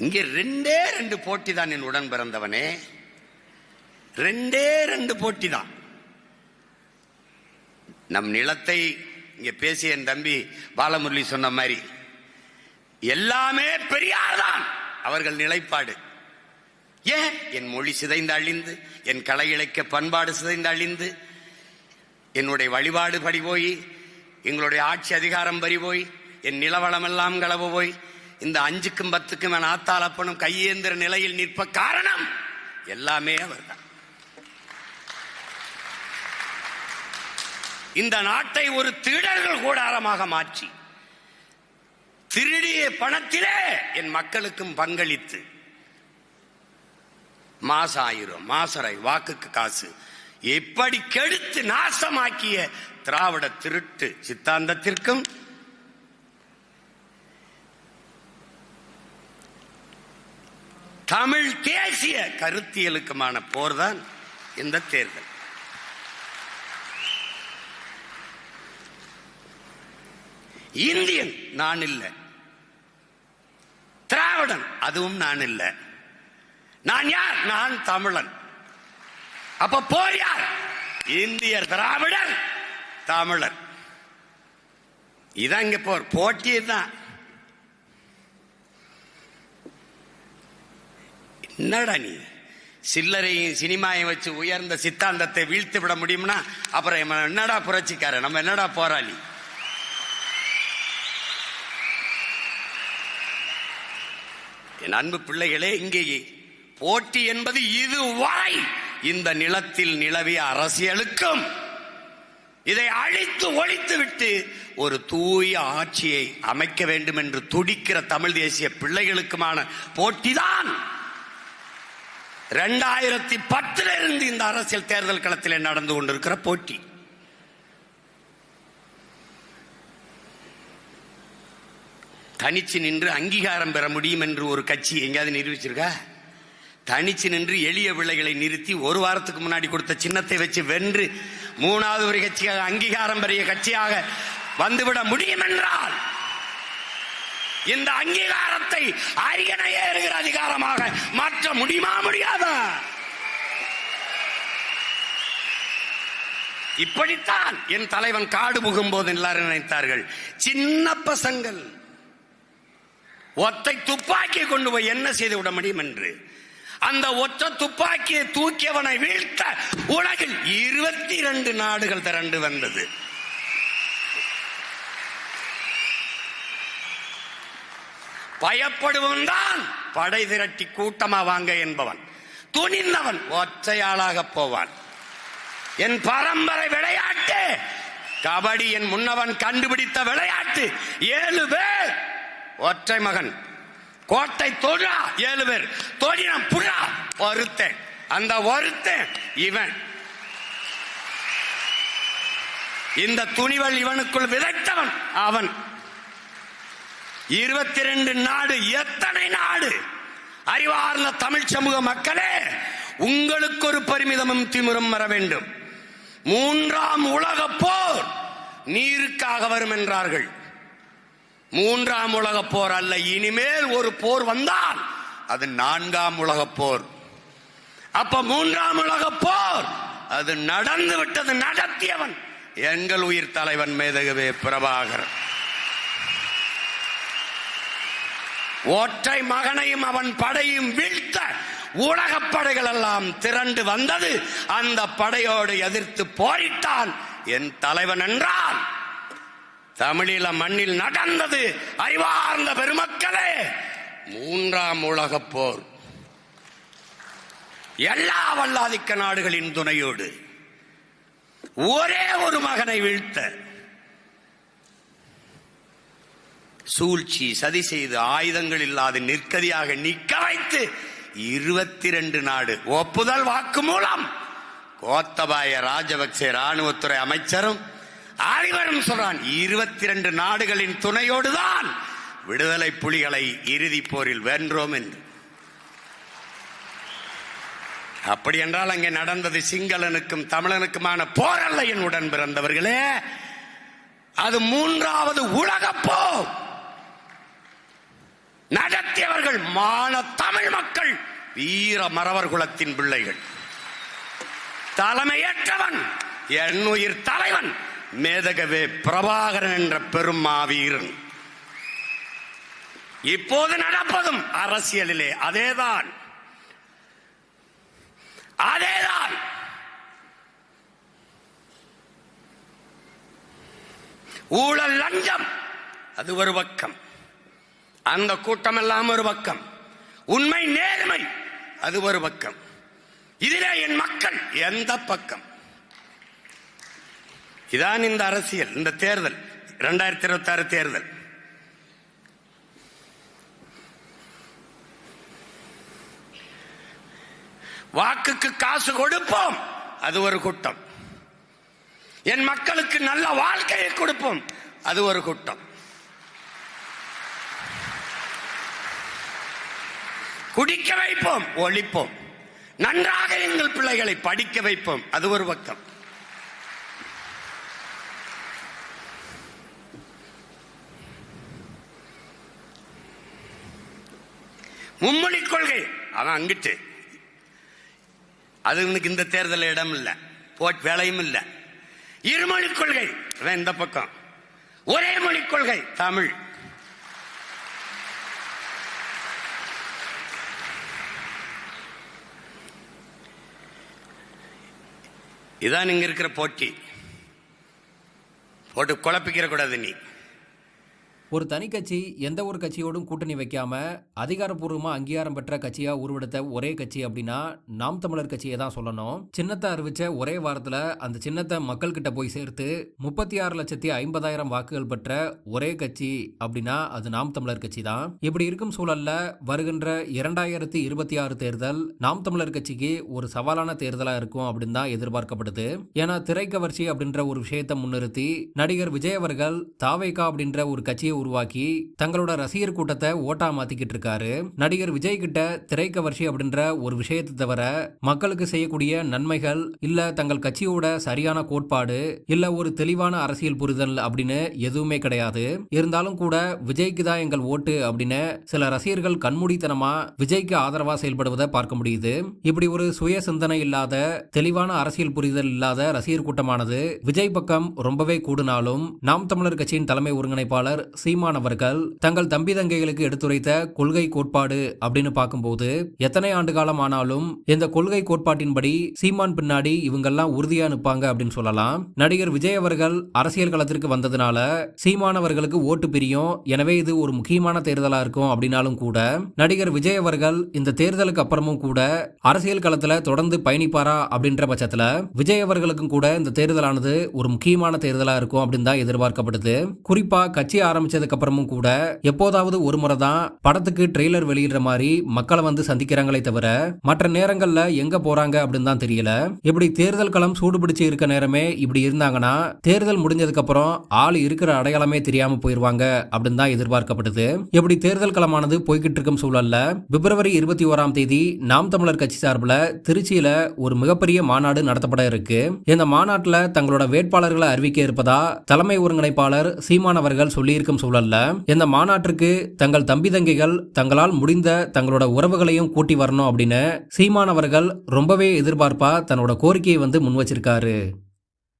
இங்கே ரெண்டே ரெண்டு போட்டி தான் என் உடன் பிறந்தவனே. ரெண்டே ரெண்டு போட்டி தான் நம் நிலத்தை இங்கே பேசிய என் தம்பி பாலமுரளி சொன்ன மாதிரி எல்லாமே பெரியார் தான் அவர்கள் நிலைப்பாடு. ஏன்? என் மொழி சிதைந்து அழிந்து என் கலை இலக்கிய பண்பாடு சிதைந்து அழிந்து என்னுடைய வழிபாடு படி போய் எங்களுடைய ஆட்சி அதிகாரம் பறி போய் என் நிலவளம் எல்லாம் களவு போய் இந்த அஞ்சுக்கும் பத்துக்கும் என் ஆத்தாளப்பனும் கையேந்திர நிலையில் நிற்ப காரணம் எல்லாமே அவர்தான். இந்த நாட்டை ஒரு திருடர்கள் கூடாரமாக மாற்றி திருடிய பணத்திலே என் மக்களுக்கும் பங்களித்து மாசம் ஆயிரம் மாசரை வாக்குக்கு காசு எப்படி கெடுத்து நாசமாக்கிய திராவிட திருட்டு சித்தாந்தத்திற்கும் தமிழ் தேசிய கருத்தியலுக்குமான போர்தான் இந்த தேர்தல். இந்தியன் நான் இல்லை. திராவிடன் அதுவும் நான் இல்லை. நான் யார்? நான் தமிழன். அப்ப போர் யார்? இந்தியர் திராவிடர் தமிழர். இதான் இங்க போர். போட்டி தான் என்னடா நீ? சில்லறையும் சினிமாயும் வச்சு உயர்ந்த சித்தாந்தத்தை வீழ்த்து விட முடியும்னா அப்புறம் என்னடா புரட்சிக்கார நம்ம என்னடா போராளி? என் அன்பு பிள்ளைகளே இங்கே போட்டி என்பது இது வாய் இந்த நிலத்தில் நிலவிய அரசியலுக்கும் இதை அழித்து ஒழித்து விட்டு ஒரு தூய ஆட்சியை அமைக்க வேண்டும் என்று துடிக்கிற தமிழ் தேசிய பிள்ளைகளுக்குமான போட்டிதான். ரெண்டாயிரத்தி பத்துல இருந்து இந்த அரசியல் தேர்தல் களத்தில் நடந்து கொண்டிருக்கிற போட்டி. தனிச்சு நின்று அங்கீகாரம் பெற முடியும் என்று ஒரு கட்சி எங்கேயாவது நிரூபிச்சிருக்கா? தனிச்சு நின்று எளிய விலைகளை நிறுத்தி ஒரு வாரத்துக்கு முன்னாடி கொடுத்த சின்னத்தை வச்சு வென்று மூணாவது ஒரு கட்சியாக அங்கீகாரம் பெறிய கட்சியாக வந்துவிட முடியும் என்றால் இந்த அங்கீகாரத்தை அரியணையே இருக்கிற அதிகாரமாக மாற்ற முடியுமா முடியாதா? இப்படித்தான் என் தலைவன் காடு புகும்போது எல்லாரும் நினைத்தார்கள். சின்ன பசங்கள். ஒத்தை துப்பாக்கி கொண்டு போய் என்ன செய்து விட முடியும் என்று. அந்த ஒற்ற துப்பாக்கியை தூக்கியவனை வீழ்த்த உலகில் இருபத்தி இரண்டு நாடுகள் திரண்டு வந்தது. பயப்படுவன் தான். படை திரட்டி கூட்டமா வாங்க என்பவன். துணிந்தவன் ஒற்றையாளாக போவான். என் பரம்பரை விளையாட்டு. கபடி என் முன்னவன் கண்டுபிடித்த விளையாட்டு. ஏழு பேர். ஒற்றை மகன். கோட்டை தொழா. ஏழு பேர். தொழினம் புழா. ஒருத்தன். அந்த ஒருத்தன் இவன். இந்த துணிவல் இவனுக்குள் விதைத்தவன். அவன். இருபத்தி ரெண்டு நாடு எத்தனை நாடு? அறிவார்ந்த தமிழ் சமூக மக்களே உங்களுக்கு ஒரு பரிமிதமும் திமிரும் வர வேண்டும். மூன்றாம் உலக போர் நீருக்காக வரும் என்றார்கள். மூன்றாம் உலக போர் அல்ல இனிமேல் ஒரு போர் வந்தால் அது நான்காம் உலக போர். அப்ப மூன்றாம் உலக போர் அது நடந்து விட்டது நடத்தியவன் எங்கள் உயிர் தலைவன் மேதகவே பிரபாகரன். ஒற்றை மகனையும் அவன் படையும் வீழ்த்த உலக படைகள் எல்லாம் திரண்டு வந்தது. அந்த படையோடு எதிர்த்து போரிட்டான் என் தலைவன் என்றான். தமிழீழ மண்ணில் நடந்தது அறிவார்ந்த பெருமக்களே மூன்றாம் உலகப் போர். எல்லா வல்லாதிக்க நாடுகளின் துணையோடு ஒரே ஒரு மகனை வீழ்த்த சூழ்ச்சி சதி செய்து ஆயுதங்கள் இல்லாது நிற்கதியாக நிக்க வைத்து இருபத்தி ரெண்டு நாடு. ஒப்புதல் வாக்கு மூலம் கோத்தபாய ராஜபக்சே ராணுவத்துறை அமைச்சரும் அறிவரும் சொல்றான் இருபத்தி ரெண்டு நாடுகளின் துணையோடுதான் விடுதலை புலிகளை இறுதி போரில் வென்றோம் என்று. அப்படி என்றால் அங்கே நடந்தது சிங்களனுக்கும் தமிழனுக்குமான போர் அல்ல என் உடன் பிறந்தவர்களே. அது மூன்றாவது உலக போர். நடத்தியவர்கள் மான தமிழ் மக்கள் வீர மறவர் குலத்தின் பிள்ளைகள். தலைமையேற்றவன் எண்ணுயிர் தலைவன் மேதகவே பிரபாகரன் என்ற பெருமாவீரன் இப்போது நடப்பதும் அரசியலிலே அதேதான். அதேதான். ஊழல் லஞ்சம் அது ஒரு பக்கம். அந்த கூட்டம் எல்லாம் ஒரு பக்கம். உண்மை நேர்மை அது ஒரு பக்கம். இதிலே என் மக்கள் எந்த பக்கம்? இதான் இந்த அரசியல் இந்த தேர்தல் இரண்டாயிரத்தி இருபத்தி ஆறு தேர்தல். வாக்குக்கு காசு கொடுப்போம் அது ஒரு கூட்டம். என் மக்களுக்கு நல்ல வாழ்க்கையை கொடுப்போம் அது ஒரு கூட்டம். குடிக்க வைப்போம் ஒழிப்போம். நன்றாக எங்கள் பிள்ளைகளை படிக்க வைப்போம். அது ஒரு பக்கம். மும்மொழி கொள்கை. அவன் அங்கிட்டு. அது உனக்கு இந்த தேர்தல் இடம் இல்லை. போட் வேலையும் இல்ல. இருமொழி கொள்கை. அதான் இந்த பக்கம். ஒரே மொழி கொள்கை தமிழ். இதான் இங்க இருக்கிற போட்டி. போட்டு குழப்பிக்கிற கூடாது நீ. ஒரு தனி கட்சி எந்த ஒரு கட்சியோடும் கூட்டணி வைக்காம அதிகாரப்பூர்வமாக அங்கீகாரம் பெற்ற கட்சியாக உருவெடுத்த ஒரே கட்சி அப்படின்னா நாம் தமிழர் கட்சியை தான் சொல்லணும். சின்னத்தை அறிவிச்ச ஒரே வாரத்தில் அந்த சின்னத்தை மக்கள் கிட்ட போய் சேர்த்து முப்பத்தி ஆறு லட்சத்தி ஐம்பதாயிரம் வாக்குகள் பெற்ற ஒரே கட்சி அப்படின்னா அது நாம் தமிழர் கட்சி தான். இப்படி இருக்கும் சூழல்ல வருகின்ற இரண்டாயிரத்தி இருபத்தி ஆறு தேர்தல் நாம் தமிழர் கட்சிக்கு ஒரு சவாலான தேர்தலாக இருக்கும் அப்படின்னு தான் எதிர்பார்க்கப்படுது. ஏன்னா திரைக்கவர்ச்சி அப்படின்ற ஒரு விஷயத்தை முன்னிறுத்தி நடிகர் விஜய் அவர்கள் தாவேகா அப்படின்ற ஒரு கட்சியை உருவாக்கி தங்களோட ரசிகர் கூட்டத்தை ஓட்டா மாத்திக்கிட்டு இருக்காரு. நடிகர் விஜய் கிட்ட திரைக்கவர்ச்சி அப்படின்ற ஒரு விஷயத்தை தவிர மக்களுக்கு செய்யக்கூடிய நன்மைகள் இல்ல தங்கள் கட்சியோட சரியான கோட்பாடு இல்ல ஒரு தெளிவான அரசியல் புரிதல் அப்படின்னு எதுவுமே கிடையாது. இருந்தாலும் கூட விஜய்க்கு தான் எங்கள் ஓட்டு அப்படின்னு சில ரசிகர்கள் கண்மூடித்தனமா விஜய்க்கு ஆதரவா செயல்படுவதை பார்க்க முடியுது. இப்படி ஒரு சுய சிந்தனை இல்லாத தெளிவான அரசியல் புரிதல் இல்லாத ரசிகர் கூட்டமானது விஜய் பக்கம் ரொம்பவே கூடுனாலும் நாம் தமிழர் கட்சியின் தலைமை ஒருங்கிணைப்பாளர் சீமான் அவர்கள் தங்கள் தம்பி தங்கைகளுக்கு எடுத்துரைத்த கொள்கை கோட்பாடு அப்படின்னு பார்க்கும்போது எத்தனை ஆண்டு காலம் ஆனாலும் இந்த கொள்கை கோட்பாட்டின்படி சீமான் பின்னாடி இவங்கெல்லாம் உறுதியா நிற்பாங்க அப்படின்னு சொல்லலாம். நடிகர் விஜய் அவர்கள் அரசியல் களத்திற்கு வந்ததுனால சீமான் அவர்களுக்கு ஓட்டு பிரியும். எனவே இது ஒரு முக்கியமான தேர்தலா இருக்கும் அப்படின்னாலும் கூட நடிகர் விஜய் அவர்கள் இந்த தேர்தலுக்கு அப்புறமும் கூட அரசியல் களத்துல தொடர்ந்து பயணிப்பாரா அப்படின்ற பட்சத்துல விஜய் அவர்களுக்கும் கூட இந்த தேர்தலானது ஒரு முக்கியமான தேர்தலா இருக்கும் அப்படின்னு தான் எதிர்பார்க்கப்படுது. குறிப்பா கட்சி ஆரம்பிச்ச அப்புறமும் கூட எப்போதாவது ஒரு முறை தான் படத்துக்கு ட்ரெய்லர் வெளியிடுற மாதிரி மக்களை வந்து சந்திக்கிறாங்களே தவிர மற்ற நேரங்கள்ல எங்க போறாங்க அப்படின்னு தான் தெரியல. இப்படி தேர்தல் களம் சூடுபிடிச்சு இருக்க நேரமே இப்படி இருந்தாங்கன்னா தேர்தல் முடிஞ்சதுக்கு அப்புறம் ஆள் இருக்கிற அடையாளமே தெரியாம போயிருவாங்க அப்படின்னு தான் எதிர்பார்க்கப்படுது. இப்படி தேர்தல் களமானது போய்கிட்டு இருக்கும் சூழல்ல பிப்ரவரி இருபத்தி ஓராம் தேதி நாம் தமிழர் கட்சி சார்பில் திருச்சியில ஒரு மிகப்பெரிய மாநாடு நடத்தப்பட இருக்கு. இந்த மாநாட்டில் தங்களோட வேட்பாளர்களை அறிவிக்க இருப்பதா தலைமை ஒருங்கிணைப்பாளர் சீமானவர்கள் சொல்லியிருக்கும் சூழல்ல இந்த மாநாட்டிற்கு தங்கள் தம்பி தங்கைகள் தங்களால் முடிந்த தங்களோட உறவுகளையும் கூட்டி வரணும் அப்படின்னு சீமானவர்கள் ரொம்பவே எதிர்பார்ப்பா தன்னோட கோரிக்கையை வந்து முன் வச்சிருக்காரு